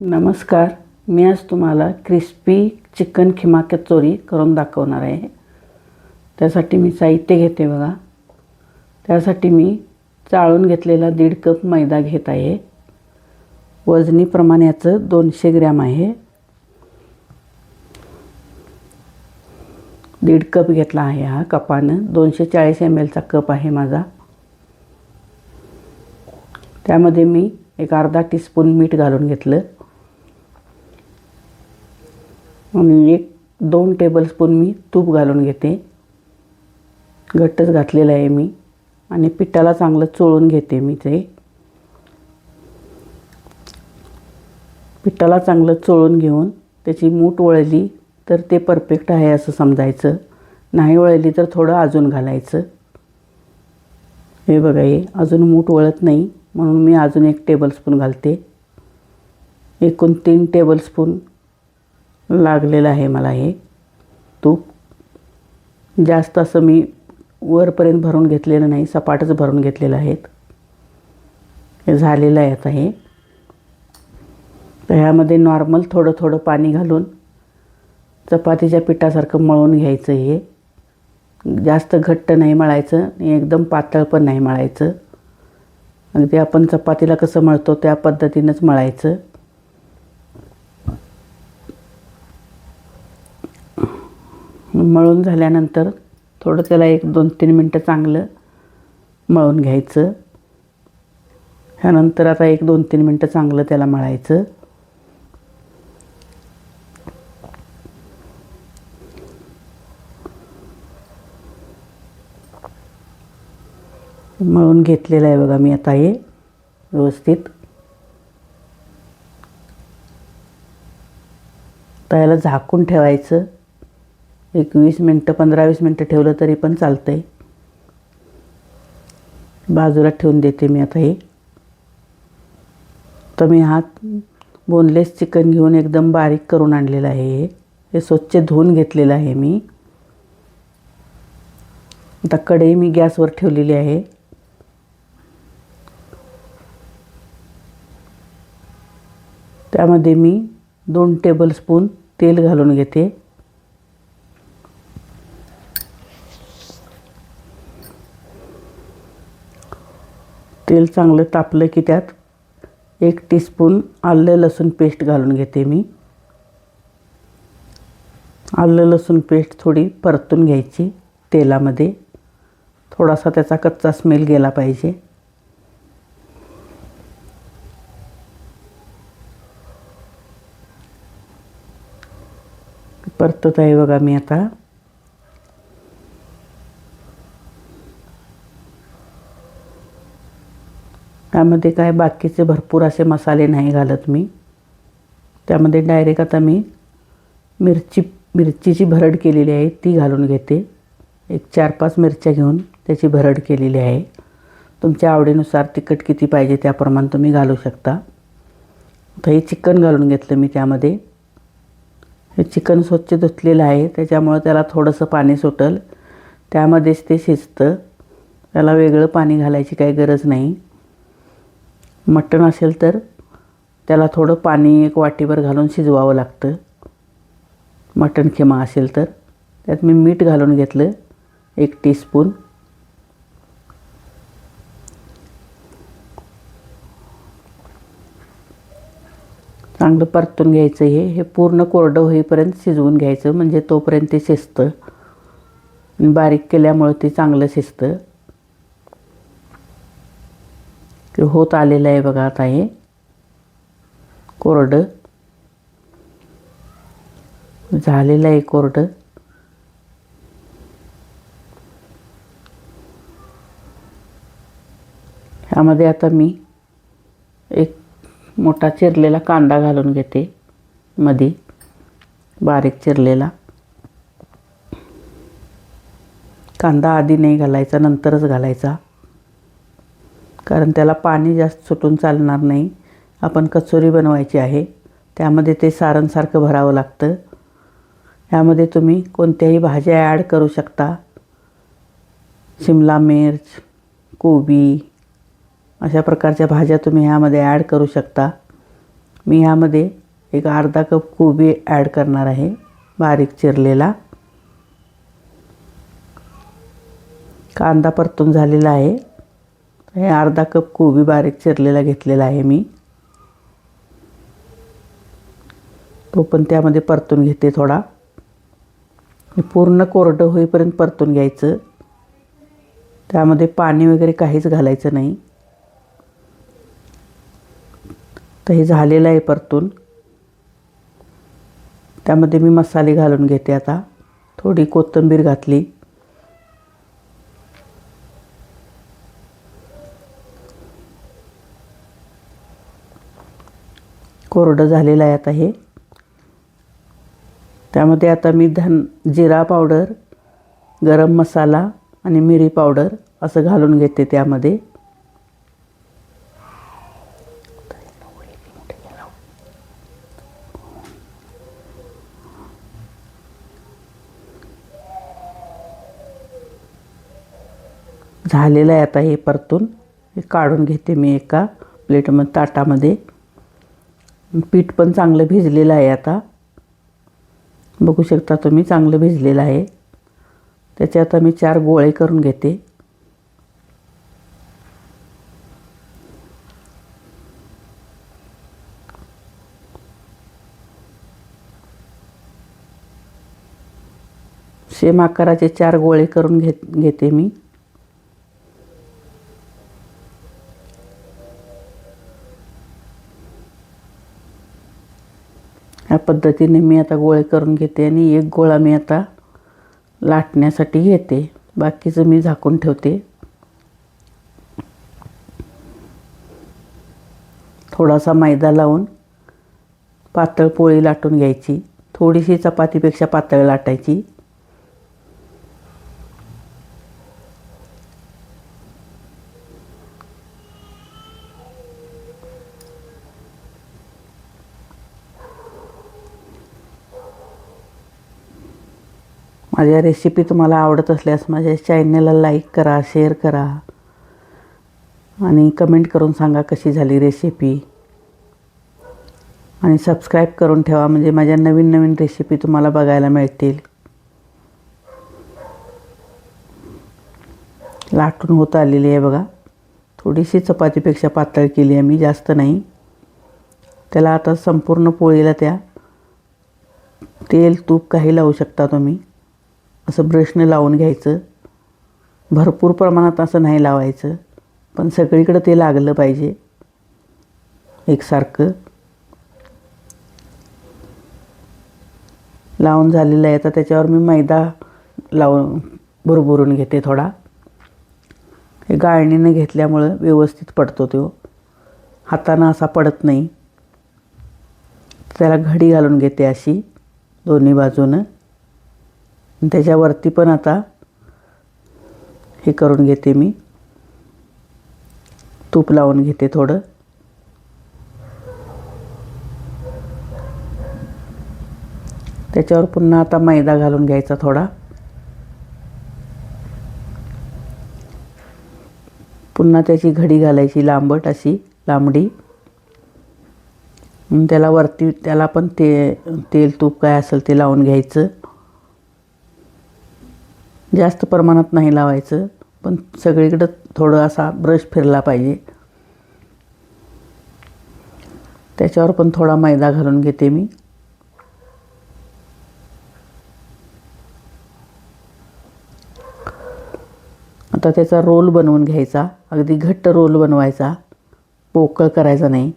नमस्कार. मी आज तुम्हाला क्रिस्पी चिकन खिमा कचोरी करून दाखवणार आहे. त्यासाठी मी साहित्य घेते बघा. त्यासाठी मी चाळून घेतलेला दीड कप मैदा घेत आहे. वजनीप्रमाणे याचं दोनशे ग्रॅम आहे. दीड कप घेतला आहे हा कपानं. दोनशे चाळीस एम एलचा कप आहे माझा. त्यामध्ये मी एक अर्धा टीस्पून मीठ घालून घेतलं. आणि एक दोन टेबलस्पून मी तूप घालून घेते. घट्टच घातलेलं आहे मी. आणि पिठाला चांगलं चोळून घेते मी ते. पिठाला चांगलं चोळून घेऊन त्याची मूठ वळली तर ते परफेक्ट आहे असं समजायचं. नाही वळली तर थोडं अजून घालायचं. हे बघा हे अजून मूठ वळत नाही म्हणून मी अजून एक टेबलस्पून घालते. एकूण तीन टेबलस्पून लागलेलं आहे मला हे. तूप जास्त असं मी वरपर्यंत भरून घेतलेलं नाही सपाटच भरून घेतलेलं आहेत. हे झालेलं आहे आता हे. तर ह्यामध्ये नॉर्मल थोडं थोडं पाणी घालून चपातीच्या पिठासारखं मळून घ्यायचं हे. जास्त घट्ट नाही मळायचं आणि एकदम पातळ पण नाही मळायचं. अगदी आपण चपातीला कसं मळतो त्या पद्धतीनंच मळायचं. मळून झाल्यानंतर थोडं त्याला एक दोन तीन मिनटं चांगलं मळून घ्यायचं. ह्यानंतर आता एक दोन तीन मिनटं चांगलं त्याला मळायचं. मळून घेतलेलं आहे बघा मी आता हे व्यवस्थित. तर याला झाकून ठेवायचं. एक वीस मिनटं पंधरा वीस मिनटं ठेवलं तरी पण चालतं आहे बाजूला ठेवून देते मी आता हे. तर मी हात बोनलेस चिकन घेऊन एकदम बारीक करून आणलेलं आहे हे. हे स्वच्छ धुवून घेतलेलं आहे मी. आता कढई मी गॅसवर ठेवलेली आहे. त्यामध्ये मी दोन टेबलस्पून तेल घालून घेते. तेल चांगलं तापलं की त्यात एक टीस्पून आलं लसूण पेस्ट घालून घेते मी. आलं लसूण पेस्ट थोडी परतून घ्यायची तेलामध्ये. थोडासा त्याचा कच्चा स्मेल गेला पाहिजे. परतत आहे बघा मी आता. त्यामध्ये काय बाकीचे भरपूर असे मसाले नाही घालत मी. त्यामध्ये डायरेक्ट आता मी मिरची मिरचीची भरड केलेली आहे ती घालून घेते. एक चार पाच मिरच्या घेऊन त्याची भरड केलेली आहे. तुमच्या आवडीनुसार तिखट किती पाहिजे त्याप्रमाणे तुम्ही घालू शकता. तर हे चिकन घालून घेतलं मी त्यामध्ये. हे चिकन स्वच्छ धुतलेलं आहे त्याच्यामुळं त्याला थोडंसं पाणी सुटल. त्यामध्येच ते शिजतं. त्याला वेगळं पाणी घालायची काही गरज नाही. मटण असेल तर त्याला थोडं पाणी एक वाटीभर घालून शिजवावं लागतं. मटण किमा असेल तर. त्यात मी मीठ घालून घेतलं. एक टीस्पून चांगलं परतून घ्यायचं हे. हे पूर्ण कोरडं होईपर्यंत शिजवून घ्यायचं. म्हणजे तोपर्यंत ते शिजतं. बारीक केल्यामुळं ते चांगलं शिजतं ते होत आलेलं आहे बघा आता हे. कोरडं. झालेलं आहे कोरडं. ह्यामध्ये आता मी एक मोठा चिरलेला कांदा घालून घेते मध्ये बारीक चिरलेला. कांदा आधी नाही घालायचा नंतरच घालायचा. कारण त्याला पाणी जास्त सुटून चालणार नाही. आपण कचोरी बनवायची आहे. त्यामध्ये ते सारणसारखं भरावं लागतं. ह्यामध्ये तुम्ही कोणत्याही भाज्या ॲड करू शकता. शिमला मिर्च कोबी अशा प्रकारच्या भाज्या तुम्ही ह्यामध्ये ॲड करू शकता. मी ह्यामध्ये एक अर्धा कप कोबी ॲड करणार आहे बारीक चिरलेला. कांदा परतून झालेला आहे. हे अर्धा कप कोबी बारीक चिरलेला घेतलेला आहे मी. तो पण त्यामध्ये परतून घेते थोडा. पूर्ण कोरडं होईपर्यंत परतून घ्यायचं. त्यामध्ये पाणी वगैरे काहीच घालायचं नाही. तर हे झालेलं आहे परतून. त्यामध्ये मी मसाले घालून घेते आता. थोडी कोथिंबीर घातली. कोरडं झालेलं आहे आता हे. त्यामध्ये आता मी धन जिरा पावडर गरम मसाला आणि मिरी पावडर असं घालून घेते त्यामध्ये. झालेलं आहे आता हे परतून. हे काढून घेते मी एका प्लेटमध्ये ताटामध्ये. पीठ पण चांगलं भिजलेलं आहे आता. बघू शकता तुम्ही चांगलं भिजलेलं आहे. त्याचे आता मी चार गोळे करून घेते. सेम आकाराचे चार गोळे करून घेत घेते मी. ह्या पद्धतीने मी आता गोळे करून घेते आणि एक गोळा मी आता लाटण्यासाठी घेते. बाकीचं मी झाकून ठेवते. थोडासा मैदा लावून पातळ पोळी लाटून घ्यायची. थोडीशी चपातीपेक्षा पातळ लाटायची. माझ्या रेसिपी तुम्हाला आवडत असल्यास माझ्या चॅनलला लाईक करा शेअर करा. आणि कमेंट करून सांगा कशी झाली रेसिपी आणि सबस्क्राईब करून ठेवा म्हणजे माझ्या नवीन नवीन रेसिपी तुम्हाला बघायला मिळतील. लाटून होत आलेली आहे बघा. थोडीशी चपातीपेक्षा पातळ केली आहे मी जास्त नाही. त्याला आता संपूर्ण पोळीला त्या तेल तूप काही लावू शकता तुम्ही. असं ब्रशने लावून घ्यायचं. भरपूर प्रमाणात असं नाही लावायचं पण सगळीकडं ते लागलं पाहिजे. एकसारखं. लावून झालेलं आहे तर त्याच्यावर मी मैदा लावून भुरभुरून घेते थोडा. हे गाळणीने घेतल्यामुळं व्यवस्थित पडतो तो. हातानं असा पडत नाही. त्याला घडी घालून घेते अशी दोन्ही बाजूनं. त्याच्यावरती पण आता हे करून घेते मी. तूप लावून घेते थोडं. त्याच्यावर पुन्हा आता मैदा घालून घ्यायचा थोडा. पुन्हा त्याची घडी घालायची लांबट अशी लांबडी. त्याला वरती त्याला पण ते तेल तूप काय असेल ते लावून घ्यायचं. जास्त प्रमाणात नाही लावायचं पण सगळीकडं थोडं असा ब्रश फिरला पाहिजे. त्याच्यावर पण थोडा मैदा घालून घेते मी. आता त्याचा रोल बनवून घ्यायचा. अगदी घट्ट रोल बनवायचा. पोकळ करायचा नाही.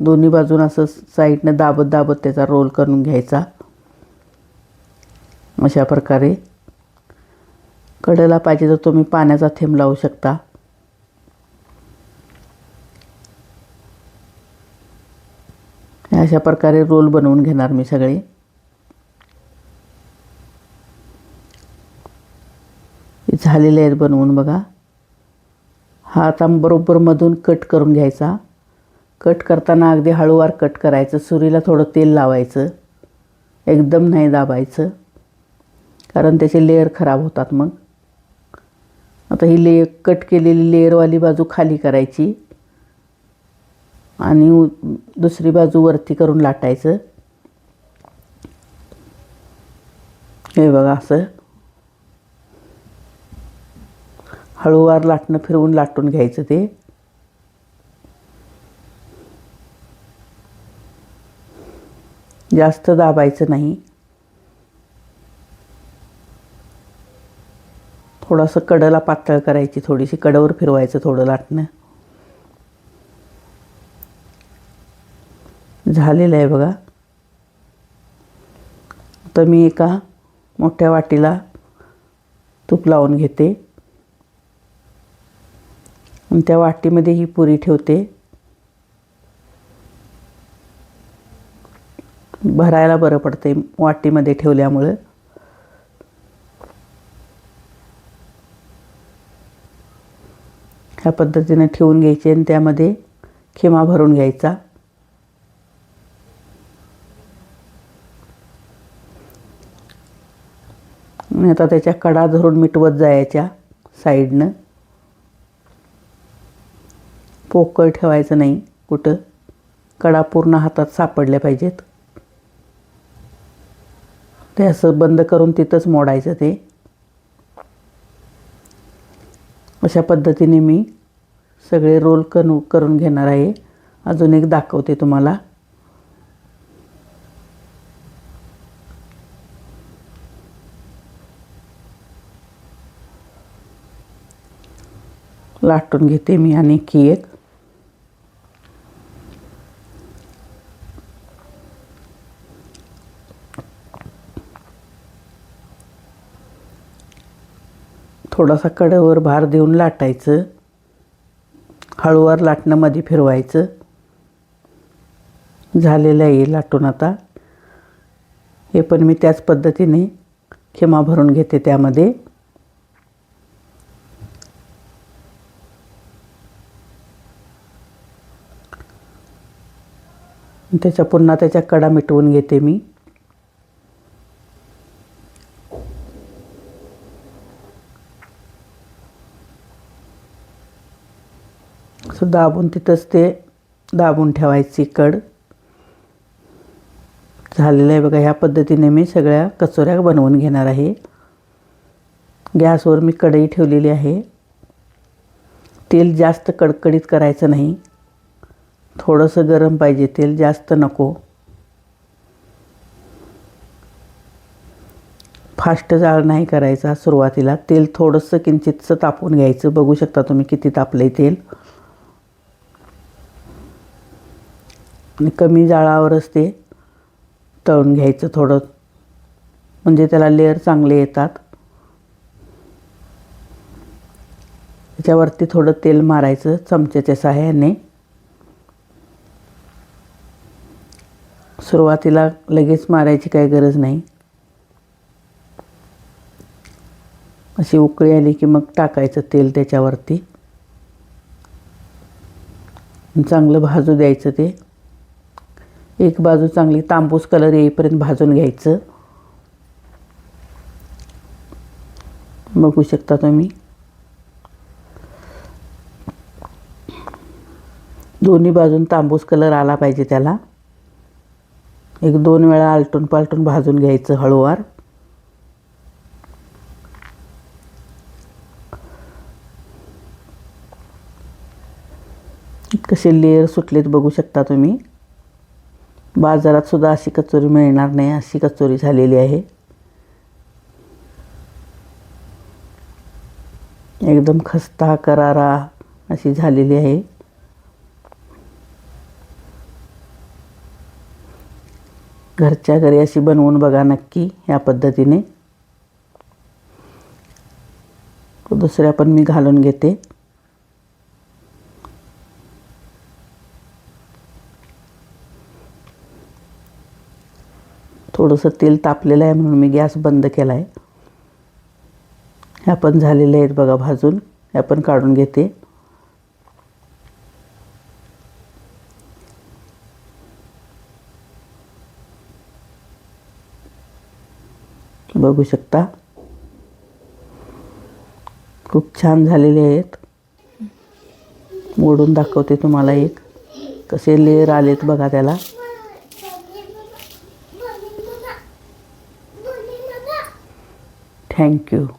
दोन्ही बाजून असं साईडनं दाबत दाबत त्याचा रोल करून घ्यायचा. अशा प्रकारे कडेला पाहिजे तर तुम्ही पाण्याचा थेंब लावू शकता. अशा प्रकारे रोल बनवून घेणार मी सगळे. झालेले आहेत बनवून बघा. हा आता बरोबर मधून कट करून घ्यायचा. कट करताना अगदी हळूवार कट करायचं. सुरीला थोडं तेल लावायचं. एकदम नाही दाबायचं. कारण त्याचे लेअर खराब होतात मग. आता ही ले कट केलेली लेअरवाली बाजू खाली करायची. आणि दुसरी बाजू वरती करून लाटायचं. हे बघा असं. हळूवार लाटणं फिरवून लाटून घ्यायचं ते. जास्त दाबायचं नाही. थोडंसं कडला पातळ करायची थोडीशी कडवर फिरवायचं थोडं लाटणं. झालेलं आहे बघा. तर मी एका मोठ्या वाटीला तूप लावून घेते. आणि त्या वाटीमध्ये ही पुरी ठेवते. भरायला बरं पडते वाटीमध्ये ठेवल्यामुळं. ह्या पद्धतीने ठेवून घ्यायची आणि त्यामध्ये खिमा भरून घ्यायचा. आणि आता त्याच्या कडा धरून मिटवत जायच्या साईडनं. पोकळ ठेवायचं नाही कुठं. कडा पूर्ण हातात सापडल्या पाहिजेत. ते असं बंद करून तिथंच मोडायचं ते. अशा पद्धतीने मी सगळे रोल करू करून घेणार आहे. अजून एक दाखवते तुम्हाला. लाटून घेते मी आणखी एक. थोडासा कडेवर भार देऊन लाटायचं. हळूवार लाटणं मध्ये फिरवायचं. झालेलं आहे लाटून आता. हे पण मी त्याच पद्धतीने खिमा भरून घेते त्यामध्ये. त्याच्या पुन्हा त्याच्या कडा मिटवून घेते मी. असं दाबून तिथंच ते दाबून ठेवायची कड. झालेलं आहे बघा ह्या पद्धतीने मी सगळ्या कचोऱ्या बनवून घेणार आहे. गॅसवर मी कढई ठेवलेली आहे. तेल जास्त कडकडीत करायचं नाही. थोडंसं गरम पाहिजे तेल जास्त नको. फास्ट जाळ नाही करायचा सुरुवातीला. तेल थोडंसं किंचितचं तापवून घ्यायचं. बघू शकता तुम्ही किती तापलं आहे तेल आणि कमी जाळावरच ते तळून घ्यायचं थोडं. म्हणजे त्याला लेअर चांगले येतात. त्याच्यावरती थोडं तेल मारायचं चमच्याच्या सहाय्याने. सुरुवातीला लगेच मारायची काही गरज नाही. अशी उकळी आली की मग टाकायचं तेल त्याच्यावरती. चांगलं भाजू द्यायचं ते. एक बाजू चांगली तांबूस कलर येईपर्यंत भाजून घ्यायचं. बघू शकता तुम्ही. दोन्ही बाजून तांबूस कलर आला पाहिजे त्याला. एक दोन वेळा आलटून पालटून भाजून घ्यायचं हळूवार. कसे लेअर सुटलेत बघू शकता तुम्ही. बाजारात सुद्धा अशी कचोरी मिळणार नाही अशी कचोरी झालेली आहे. एकदम खस्ता करारा अशी झालेली आहे. घरच्या घरी अशी बनवून बघा नक्की ह्या पद्धतीने. दुसऱ्या पण मी घालून घेते. थोडंसं तेल तापलेलं आहे म्हणून मी गॅस बंद केला आहे ह्या पण झालेल्या आहेत बघा भाजून. ह्या पण काढून घेते. बघू शकता. खूप छान झालेले आहेत. मोडून दाखवते तुम्हाला एक. कसे लेअर आलेत बघा त्याला. Thank you.